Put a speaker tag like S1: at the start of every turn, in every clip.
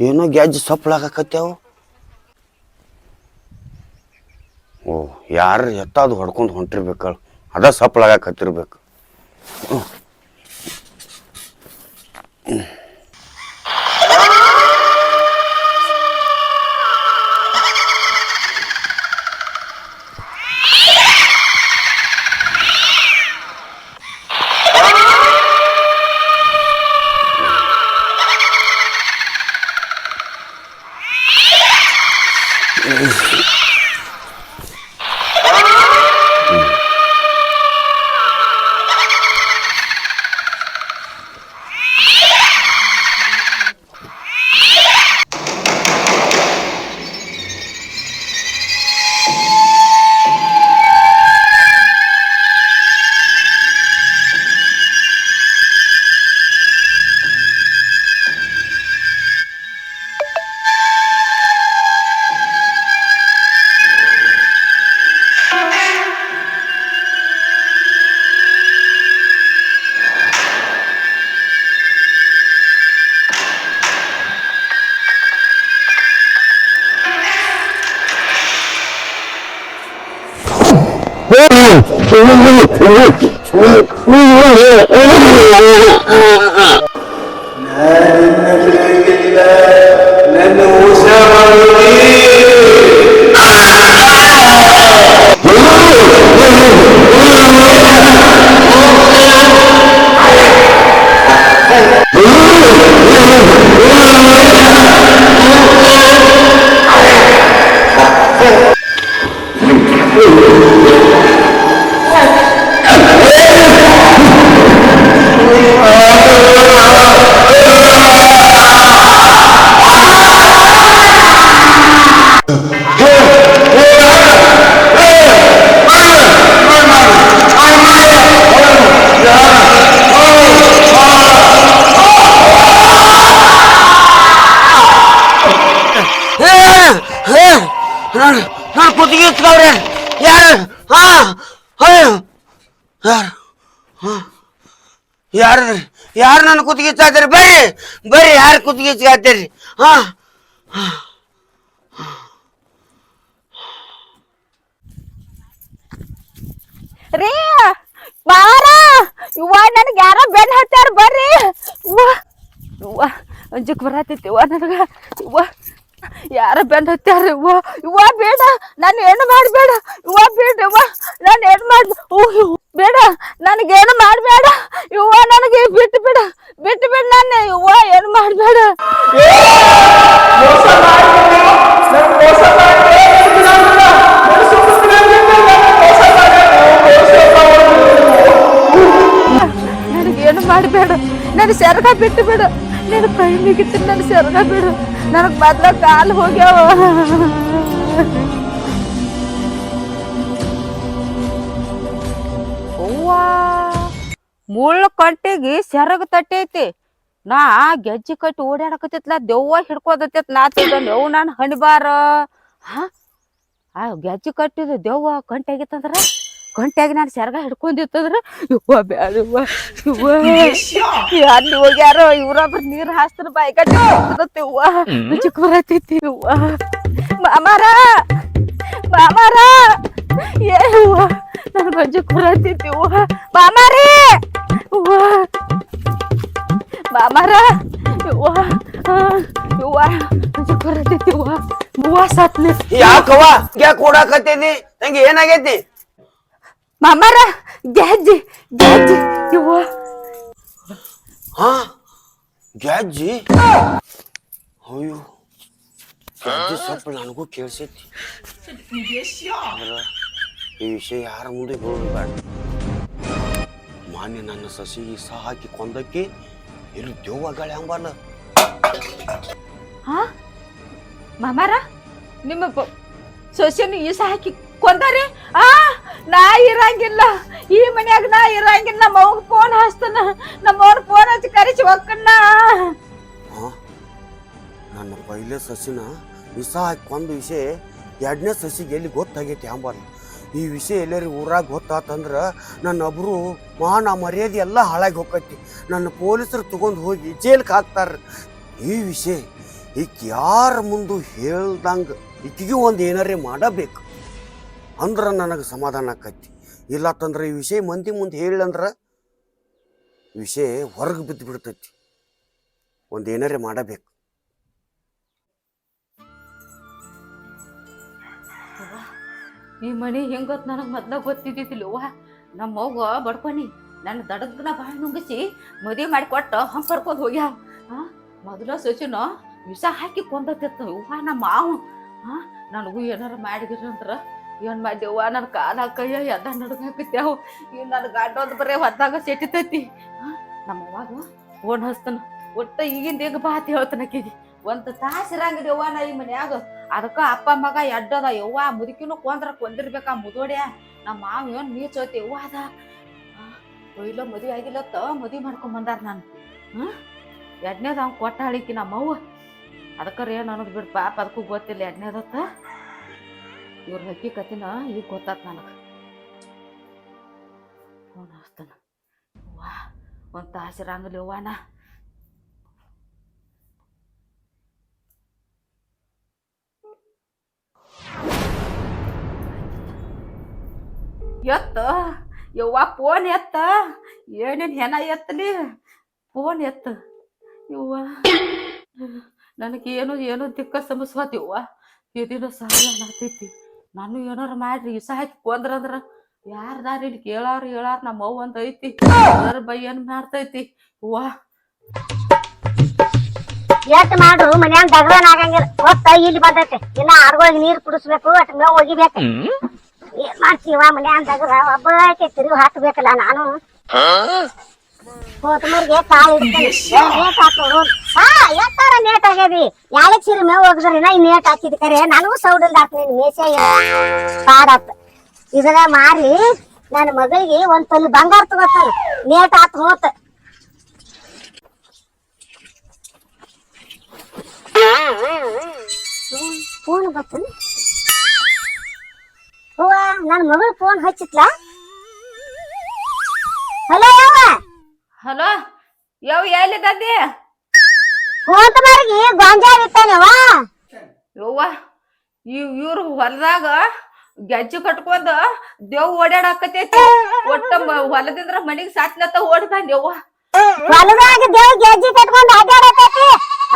S1: ಏನೋ ಗ್ಯಾಜ್ ಸಪ್ಪಳಾಗಕತ್ಯಾವು ಓ ಯಾರು ಎತ್ತಾದು ಹೊಡ್ಕೊಂಡು ಹೊಂಟಿರ್ಬೇಕಳು. ಅದ ಸಪ್ಪಳಾಗಕತ್ತಿರ್ಬೇಕು
S2: ನನ್ನ
S1: لا ಯಾರು ಯಾರು ನನ್ನ ಕುತ್ತಿಗೆ ಇಚ್ಚಾತೀರಿ ಬರ್ರಿ ಬರ್ರಿ, ಯಾರು ಕುತ್ತಿಗೆ ಇಚ್ಚಾತೀರಿ ಹಾ
S3: ರೀ ಬಾರ ಇವ್ವ ನನಗೆ ಯಾರ ಬೆನ್ ಹತ್ತಾರ ಬರ್ರಿ. ಇವ್ವ ಇವ್ವ ಅಂಜಕ್ ಬರತೈತಿ ನನಗ. ಇವ ಯಾರ ಬೆನ್ ಹತ್ತಾರ ಇವ ಇವ ಬೇಡ, ನಾನು ಏನು ಮಾಡಬೇಡ ಇವ್ವ ಬೇಡ ಇವ ನಾನು ಏನು ಮಾಡ್. ಬೇಡ ನನಗೇನು ಮಾಡಬೇಡ ಇವ್ವ ನನಗೆ ಬಿಟ್ಟು ಬಿಡ ಬಿಟ್ಟು ಬಿಡ ನಾನು ಇವ್ವ ಏನು ಮಾಡಬೇಡ ನನಗೇನು ಮಾಡಬೇಡ ನನ್ನ ಸೆರಗ ಬಿಟ್ಟು ಬಿಡು ನಿನ್ನ ಕೈ ಮುಗಿತು ನನ್ನ ಸೆರಗ ಬಿಡು ನನಗೆ ಮೊದ್ಲ ಕಾಲು ಹೋಗ್ಯಾವ ಮುಳ್ಳು ಕಟ್ಟಿಗೆ ಸೆರಗ ತಟ್ಟೈತಿ. ನಾ ಗೆಜ್ಜಿ ಕಟ್ಟಿ ಓಡಾಡಕತ್ತಿತ್ಲ ದೆವ್ವ ಹಿಡ್ಕೋದತ್ತೈತ್ ನಾ ತಿಳ್ಕೊಂಡು ಅವು ನಾನು ಹಣಿಬಾರ. ಹಾ? ಆ ಗೆಜ್ಜಿ ಕಟ್ಟಿದ ದೆವ್ವ ಕಂಟಿ ಆಗಿತ್ತಂದ್ರ ನಾನು ಸೆರಗ ಹಿಡ್ಕೊಂಡಿತ್ತಂದ್ರ? ಇವ್ವ ಬ್ಯಾಡವ್ವ ಇವ್ವ ಇವ್ವ ಅಲ್ಲಿ ಹೋಗ್ಯಾರೋ ಇವ್ರೊಬ್ರು ನೀರ್ ಹಾಸ್ತಾರ ಬಾಯಿ ಕಟ್ಟಿ ಇವ್ವ ಚಿಕ್ಕ ಬರತೈತಿ ಇವ್ವ ಮಾಮಾರ ಮಾಮಾರ. ಏ ಇವ್ವ ಮಾಮಾರ ಇವ್ವ ಆ, ಇವ್ವ ಗಂಜಿ ಬರತೈತಿ ಇವ್ವ ಇವ್ವ ಸತ್ಲಿ
S1: ಯಾಕವ್ವ? ಯಾಕೆ ಓಡಾಕತ್ತೀನಿ. ನಂಗೆ ಏನಾಗೈತಿ?
S3: ಮಾಮಾರ ಗೆಜ್ಜಿ ಗೆಜ್ಜಿ ಇವ್ವ.
S1: ಹಾ ಗ್ಯಾಜ್ಜಿ? ಅಯ್ಯೋ ಗ್ಯಾಜ್ಜಿ ಸ್ವಲ್ಪ ನನಗೂ ಕೇಳಿಸೈತಿ. ಈ ವಿಷಯ ಯಾರ ಮುಂದೆ ಹೋಗ್ಬೇಡ ಮಾನ್ಯ ನನ್ನ ಸಸಿಗೆ ಸಹ ಹಾಕಿ ಕೊಂದಕ್ಕೆ ಇಲ್ಲಿ ದೇವಗಳ ಅಂಬಲ್ಲ
S3: ಹಾ? ಮಾಮಾರ ನಿಮ್ಮ ಸೊಸೆನು ಈ ಹಾಕಿ ಕೊಂದಾರೆ? ಆ ನಾ ಇರಂಗಿಲ್ಲ. ಈ ಮನ್ಯಾಗ ನಾ ಇರಂಗಿಲ್ಲ. ನಮ್ಮ ಅವ್ಗ ಫೋನ್ ಹಚ್ತಾನ. ನಮ್ಮ ಅವ್ನ ಫೋನ್ ಹಚ್ಚಿ ಕರಿಸಿ ಒಕ್ಕಣ್ಣ
S1: ನನ್ನ ಪೈಲೆ ಸಸಿನ ವಿಷ ಹಾಕಿ ಕೊಂದ ವಿಷಯ ಎರಡನೇ ಸಸಿಗೆ ಎಲ್ಲಿ ಗೊತ್ತಾಗೈತಿ ಅಂಬಲ್ಲ ಈ ವಿಷಯ ಎಲ್ಲರಿಗೆ ಊರಾಗ ಗೊತ್ತಾತಂದ್ರೆ ನನ್ನ ಒಬ್ರು ಮಾನ ಮರ್ಯಾದೆ ಎಲ್ಲ ಹಾಳಾಗಿ ಹೋಗತ್ತಿ ನನ್ನ ಪೊಲೀಸರು ತಗೊಂಡು ಹೋಗಿ ಜೈಲ್ಗೆ ಹಾಕ್ತಾರೆ. ಈ ವಿಷಯ ಈಕೆ ಯಾರ ಮುಂದೆ ಹೇಳ್ದಂಗೆ ಈಕಿಗೆ ಒಂದು ಏನಾರೇ ಮಾಡಬೇಕು ಅಂದ್ರೆ ನನಗೆ ಸಮಾಧಾನ ಇಲ್ಲ ಇಲ್ಲತ್ತಂದ್ರೆ ಈ ವಿಷಯ ಮಂದಿ ಮುಂದೆ ಹೇಳಂದ್ರೆ ವಿಷಯ ಹೊರಗೆ ಬಿದ್ದು ಬಿಡ್ತೈತಿ. ಒಂದು ಏನಾರೇ ಮಾಡಬೇಕು.
S3: ಈ ಮನೆ ಹೆಂಗತ್ ನನಗೆ ಮೊದ್ಲ ಗೊತ್ತಿದ್ದಿದ್ದಿಲ್ಲವ್ವ ನಮ್ಮ ಮಗ ಬಡ್ಕೊನಿ. ನನ್ನ ದಡಗ್ನ ಬಾಯಿ ನುಂಗಿಸಿ ಮದುವೆ ಮಾಡಿ ಕೊಟ್ಟು ಹಂಗೆ ಕರ್ಕೊಂಡು ಹೋಗ್ಯಾವ ಹಾ ಮೊದಲ ಸಚಿನ ವಿಷ ಹಾಕಿ ಕೊಂದತ್ತಿತ್ತು. ಅವ್ವ ನಮ್ಮ ಮಾವ. ಹಾಂ ನನಗೂ ಏನಾರ ಮಾಡಿದ್ರಂದ್ರ ಏನ್ ಮಾಡ್ಯವ್ವ ನನ್ನ ಕಾಲ ಕೈಯ ಎದ ನಡ್ಗಾಕತ್ಯಾವ ಇವ್ ನನ್ನ ಗಂಡೊಂದು ಬರೇ ಹೊತ್ತಾಗ ಸೆಟ್ಟಿತೈತಿ. ಹಾಂ ನಮ್ಮ ಅವಾಗ ಓಣ ಹಸ್ತನ ಒಟ್ಟ ಈಗಿಂದ ಈಗ ಬಾ ಅಂತ ಹೇಳ್ತಾನ ಆಕಿಗೆ. ಒಂದು ತಾಸು ಇರಂಗಿಲ್ಲ. ಯವ್ವ ನಾ ಈ ಮನ್ಯಾಗ ಅದಕ್ಕ ಅಪ್ಪ ಮಗ ಎಡ್ಡದ ಯವ್ವ, ಮುದುಕಿನೂ ಕೊಂದ್ರ ಕೊಂದಿರ್ಬೇಕ ಮುದೋಡ್ಯ ನಮ್ಮ ಮಾವ ಏನ್ ನೀಚೋತಿ ಯವ್ವ ಅದ? ಕೊಯ್ಲೋ ಮದುವೆ ಆಗಿಲ್ಲತ್ತ ಮದುವೆ ಮಾಡ್ಕೊಂಡ್ ಬಂದಾರ ನಾನು. ಹ್ಮ್ ಎಡ್ನೇದ ಅವ್ನ್ ಕೊಟ್ಟ ಹಳಿಕಿ ನಮ್ಮವ್ವ ಅದಕ್ಕರ ಅನ್ನೋದು ಬಿಡ್ ಪಾಪ, ಅದಕ್ಕೂ ಗೊತ್ತಿಲ್ಲ ಎಡ್ನೇದತ್ತ ಇವ್ರ ಹಕ್ಕಿಕತಿನ ಈಗ ಗೊತ್ತಾತ್ ನನಗೆ. ಫೋನ್ ಹಚ್ತಾನ. ವಾ ಒಂದ್ ತಾಸಿರಂಗಿಲ್ಲ ಯವ್ವ ಎತ್ತ? ಯವ್ವ ಫೋನ್ ಎತ್ತ? ಏನೇನು ಹೆಣ ಎತ್ತಲಿ? ಫೋನ್ ಎತ್ತ. ಯವ್ವ ನನಗೇನು ಏನು ದಿಕ್ಕ ಸಮಸ್ವಾತಿವ್ವ ಯವ್ವ? ಸಹಾಯ ಸಾಲ ಮಾಡ್ತೈತಿ. ನಾನು ಏನಾರು ಮಾಡ್ರಿ ಇಸ ಹಾಕಿ ಕೊಂದ್ರಂದ್ರ ಯಾರ್ದಾರ ಇಲ್ಲಿ ಕೇಳಾರು ಹೇಳಾರ ನಮ್ಮ ಅವ್ವ ಅಂತ ಐತಿ. ಅದ್ರ ಬೈ ಏನ್ ಮಾಡ್ತೈತಿ? ಅವ್ವ
S4: ಎಷ್ಟ್ ಮಾಡ್ರು? ಮನ್ಯಾಗ ದಗದನ್ ಆಗಂಗಿಲ್ಲ. ಒತ್ತ ಇಲ್ಲಿ ಬಂದೈತೆ. ಇನ್ನ ಆರ್ಗೋಗಿ ನೀರ್ ಕುಡಿಸ್ಬೇಕು ಅಟ್ ಮೇವ್ ಒಗಿಬೇಕು ಮಾಡ್ತೀವ ಮನೆ ಅಂದಾಗ ಒಬ್ಬಾಕೆ ತಿರುಗಿ ಹಾಕ್ಬೇಕಲ್ಲ ನಾನು. ಕೊತ್ತಂಬರಿಗೆ ಇಡ್ತೇನೆ ನೇಟ್ ಹಾಕೋರು ಹಾ ಎತ್ತಾರ ನೇಟ್ ಆಗ್ಯದಿ? ಯಾಳಕ್ ಸಿರಿ ಮೇವ್ ಒಗದ್ರಿನ ಈ ನೇಟ್ ಹಾಕಿದ್ ಕರೆ? ನಾನು ಸೌಡಲ್ ಹಾಕ್ತೀನಿ ಮೇಸೆ ಪಾಡತ್ ಇದನ್ನ ಮಾರಿ ನನ್ನ ಮಗಳಿಗೆ ಒಂದ್ ತೊಲಿ ಬಂಗಾರ ತಗೋತಾನ ನೇಟ್ ಹಾಕ್, ಹೋತ. ಫೋನ್ ಬರ್ತನ? ಅವ್ವ ನನ್ನ ಮಗಳು ಫೋನ್ ಹಚ್ಚಿತ್ಲಾ ಹಲೋ ಯವ್ವ?
S3: ಹಲೋ ಯವ್ ಎಲ್ಲಿದ್ದಿ
S4: ಫೋನ್ ಮಾರಿಗೆ ಗೊಂಜಾಳ ಇತ್ತಾನವ
S3: ಯವ್ವ ಇವ್ ಇವ್ರು ಹೊಲದಾಗ ಗೆಜ್ಜೆ ಕಟ್ಕೊಂಡು ದೇವ್ ಓಡಾಡಕತೈತಿ ಒಟ್ಟ ಮ- ಹೊಲದಿಂದ ಮನಿಗ್ ಸಾತ್ಲತ್ತ ಓಡಿ ಬಂದ್ ಯವ್ವ.
S4: ಹೊಲದಾಗ ದೇವ್ ಗೆಜ್ಜಿ ಕಟ್ಕೊಂಡ್ ಅಡ್ಡಾಡತೈತಿ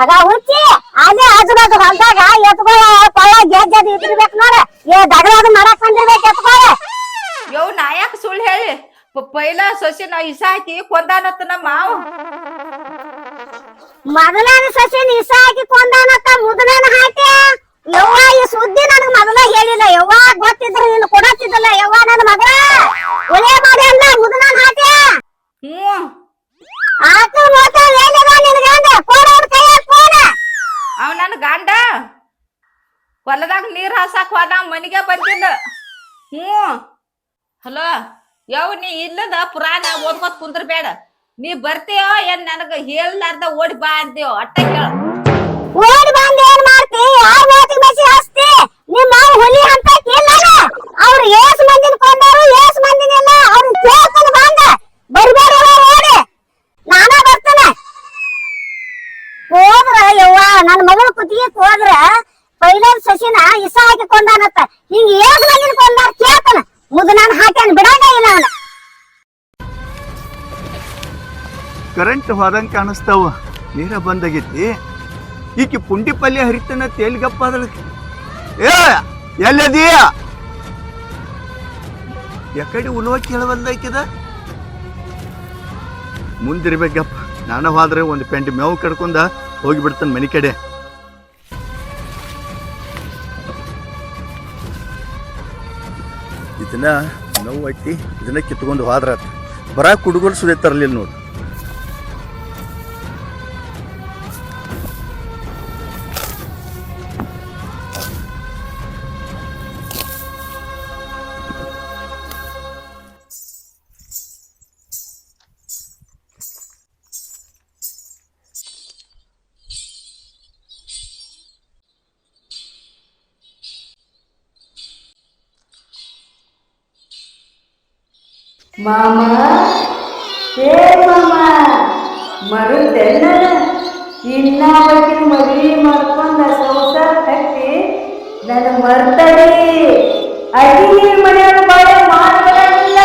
S4: ಅದ ಹುಚ್ಚಿ ಅಲ್ಲೇ ಆಜು ಬಾಜು ಹೊಲದಾಗ ಎತ್ಕೊಳ ಕೊಳ್ಳ ಗೆಜ್ಜೆ ಅದು ಇದ್ದಿರ್ಬೇಕು ನೋಡ. ಏ ದಗದ ಮಾಡಕ್ ಬಂದಿರ್ಬೇಕು ಎತ್ಕೊಳ
S3: ಯವ್ ನಾ ಯಾಕೆ ಸುಳ್ಳು ಹೇಳಿ? ಪ- ಪೈಲ ಸೊಸಿ ನಾ ಇಸ ಹಾಕಿ ಕೊಂದಾನತ್ತ ನಮ್ಮ ಮಾವ.
S4: ಮೊದಲನ ಸಸಿ ನಿಸ ಹಾಕಿ ಕೊಂದಾನತ್ತ ಮುದಲನ ಹಾಕಿ ಯವ್ವ ಈ ಸುದ್ದಿ ನನಗ್ ಮೊದಲ ಹೇಳಿಲ್ಲ. ಯವ್ವ ಗೊತ್ತಿದ್ರು ನೀನು ಕೊಡತ್ತಿದ್ದಲ್ಲ. ಯವ್ವ ನನ್ನ ಮಗಳ ಒಲೆ ಮಾಡಿ ಅಂದ ಮುದಲನ ಹಾಕಿ
S3: ಹ್ಮ್
S4: ಆತು ಮೋತ ಏನಿದ ನಿನ್ ಗಂಡ ಕೊಡ ಅವ್ನ ಕೈಯಾಗ ಫೋನ
S3: ಅವ ನನ್ ಗಂಡ ಹೊಲದಾಗ ನೀರ್ ಹಾಸಾಕ್ ಹೋದ ಮನಿಗೆ ಬಂದಿಲ್ಲ ಹ್ಮ್ ಹಲೋ ಯಾವ ನೀ ಇಲ್ಲದ ಪುರಾಣ ಓದ್ಕೊತ್ ಕುಂದ್ರಬೇಡ. ನೀ ಬರ್ತೀಯೋ ಏನ್ ನನಗ ಹೇಳ್ಲಾರ್ದ ಓಡಿ ಬಾ ಅಂತೀಯೋ ಅಟ್ಟ ಕೇಳ.
S4: ಓಡಿ ಬಂದ್ ಏನ್ ಮಾಡ್ತಿ? ಯಾರ್ ಮಾತಿಗೆ ಮೆಸಿ ಹಸ್ತಿ ನಿಮ್ಮ ಮಾವ ಹುಲಿ ಅಂತ ಇಲ್ಲ ಅವ್ರು ಏಸ್ ಮಂದಿನ ಕೊಂಡಾರು ಏಸ್ ಮಂದಿನ ಇಲ್ಲ ಅವ್ರು ಕೇಳ್ತಾನ ಬಂದ ಬರ್ಬೇಡ ಓಡಿ ನಾನ ಬರ್ತೇನೆ ಹೋದ್ರ ಯವ್ವ ನನ್ನ ಮಗಳ ಕುತ್ತಿಗೆ ಹೋದ್ರ ಪೈಲನ್ ಸಸಿನ ಇಸ ಹಾಕಿ ಕೊಂಡಾನತ್ತ ಹಿಂಗ ಏಸ್ ಮಂದಿನ ಕೊಂಡಾರ ಕೇಳ್ತಾನ ಮುದ ನಾನು ಹಾಕ್ಯಾನ ಬಿಡಂಗ ಇಲ್ಲ ಅವನ
S5: ಹೋದಂಗೆ ಕಾಣಿಸ್ತಾವ. ನೀರ ಬಂದಾಗೈತಿ. ಈಕಿ ಪುಂಡಿ ಪಲ್ಯ ಹರಿತನ ತೇಲ್ಗಪ್ಪ ಅದಕ್ಕೆ ಏ ಎಲ್ಲದೀಯ ಯಾಕಡೆ ಉಳುವ ಕೇಳವಲ್ದಾಕಿದ ಮುಂದಿರ್ಬೇಕಪ್ಪ. ನಾನು ಹೋದ್ರೆ ಒಂದು ಪೆಂಟ್ ಮೇವು ಕಡ್ಕೊಂಡ ಹೋಗಿಬಿಡ್ತಾನೆ ಮನೆ ಕಡೆ. ಇದನ್ನ ನೋವು ಐತಿ ಇದನ್ನ ಕಿತ್ಕೊಂಡು ಹೋದ್ರ ಬರ ಕುಡುಗೋಲು ಸುದೇ ತರಲಿಲ್ಲ ನೋಡು.
S3: ಮಾಮ ಏ ಮಾಮ ಮರುದೆಲ್ಲ ಇನ್ನ ಮರಿ ಮದುವೆ ಮಾಡ್ಕೊಂಡ ಸಂಸಾರ ಕಟ್ಟಿ ನನ್ನ ಮರ್ತಡಿ ಅಡಿಗೆ ಮನೆಯ ಬಾಳೆ ಮಾಡಬಾರಿಲ್ಲ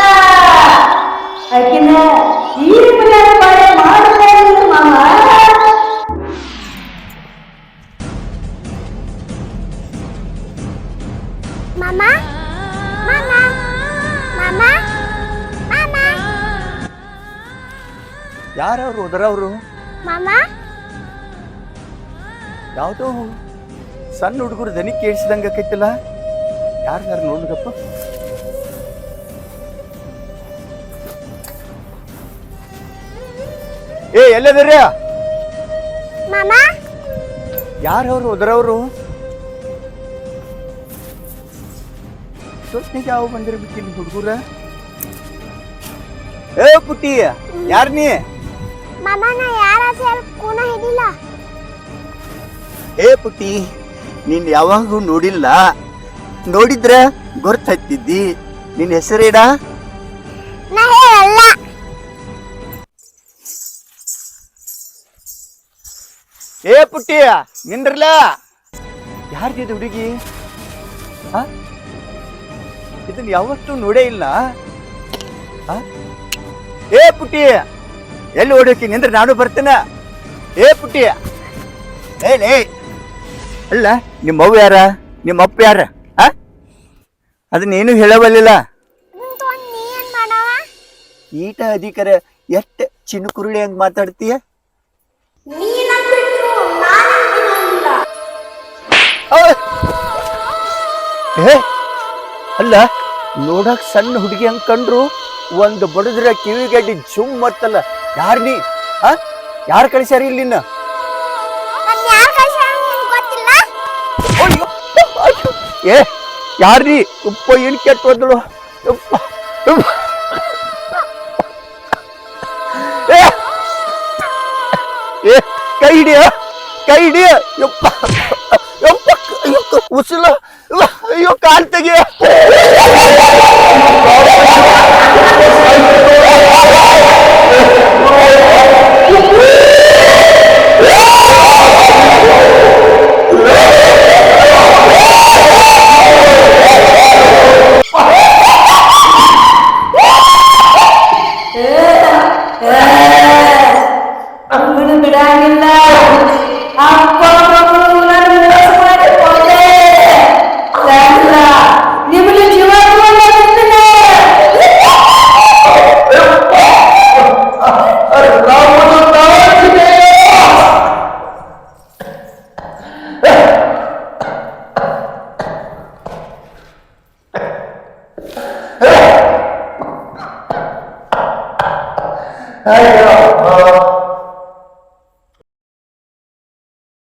S3: ಅಕ್ಕಿನ ಈ ಮನೆಯ ಬಾಳೆ ಮಾಡಬಾರಿಲ್ಲ ಮಾಮ
S4: ಮಾಮ ಮಾಮ.
S5: ಯಾರವ್ರು ಒದರವ್ರು
S4: ಮಾಮ?
S5: ಯಾವುದೋ ಸಣ್ಣ ಹುಡುಗರು ದನಿ ಕೇಳಿಸಿದಂಗ ಆಕೈತಿಲ್ಲ? ಯಾರು ಯಾರು ನೋಡ್ಲಿಕ್ಕಪ್ಪ ಏ ಎಲ್ಲದಿರ
S4: ಮಾಮ?
S5: ಯಾರವ್ರು ಹೋದ್ರವ್ರು ಸೊತ್ತಿಗೆ ಯಾವ ಬಂದಿರ್ಬೇಕಿಲ್ಲ ಹುಡುಗರ? ಏ ಪುಟ್ಟಿ ಯಾರ್ ನೀ?
S4: ಮಾಮ ನಾ ಯಾರ ಕೂನ ಹಿಡಿಲ್ಲ?
S5: ಏ ಪುಟ್ಟಿ ನೀನ್ ಯಾವಾಗೂ ನೋಡಿಲ್ಲ? ನೋಡಿದ್ರ ಗೊರ್ತ್ ಹತ್ತಿದ್ದಿ ನಿನ್ ಹೆಸರೇಡ
S4: ನಾ ಹೇಳಲ್ಲ.
S5: ಏ ಪುಟ್ಟಿ ನಿಂದ್ರಲ್ಲ? ಯಾರ್ದಿದು ಹುಡುಗಿ? ಆ? ಇದನ್ನ ಯಾವತ್ತೂ ನೋಡೇ ಇಲ್ಲ. ಆ? ಏ ಪುಟ್ಟಿ ಎಲ್ಲಿ ಓಡೋಕಿ ನಿಂದ್ರೆ ನಾನು ಬರ್ತೇನೆ? ಏ ಪುಟ್ಟಿ. ಏ ಲೇ. ಅಲ್ಲ ನಿಮ್ಮ ಅವ್ವ ಯಾರ? ನಿಮ್ಮ ಅಪ್ಪ ಯಾರ? ಆ? ಅದನ್ನೇನು ಹೇಳವಲ್ಲಿಲ್ಲ ಈಟ ಅಧಿಕಾರ ಎಷ್ಟ ಚಿನುಕುರುಳಿ ಹಂಗ್ ಮಾತಾಡ್ತೀಯ! ಏ ಅಲ್ಲ ನೋಡಕ್ ಸಣ್ಣ ಹುಡುಗಿ ಹಂಗ್ ಕಂಡ್ರು ಒಂದು ಬಡದ್ರ ಕಿವಿಗಡ್ಡಿ ಜುಮ್ ಮತ್ತಲ್ಲ ಯಾರ್ ನೀ? ಆ ಯಾರ್ ಕಳಿಸ್ಯಾರ ಇಲ್ಲಿ
S4: ನಿನ್ನ? ಯಾರ್
S5: ಅಯ್ಯೋ, ಅಯ್ಯೋ. ಏ ಯಾರ್ರೀ ಉಪ್ಪ ಏನು ಕೆಟ್ಟ ಹೋದಳು? ಉಪ್ಪ ಉಪ್ಪ. ಏ, ಏ ಕೈ ಹಿಡಿಯ ಕೈ ಹಿಡಿಯ. ಯಪ್ಪ ಯಪ್ಪ ಅಯ್ಯೋ ಉಸಿಲ. ಅಯ್ಯೋ ಕಾಲ್ ತೆಗಿಯ.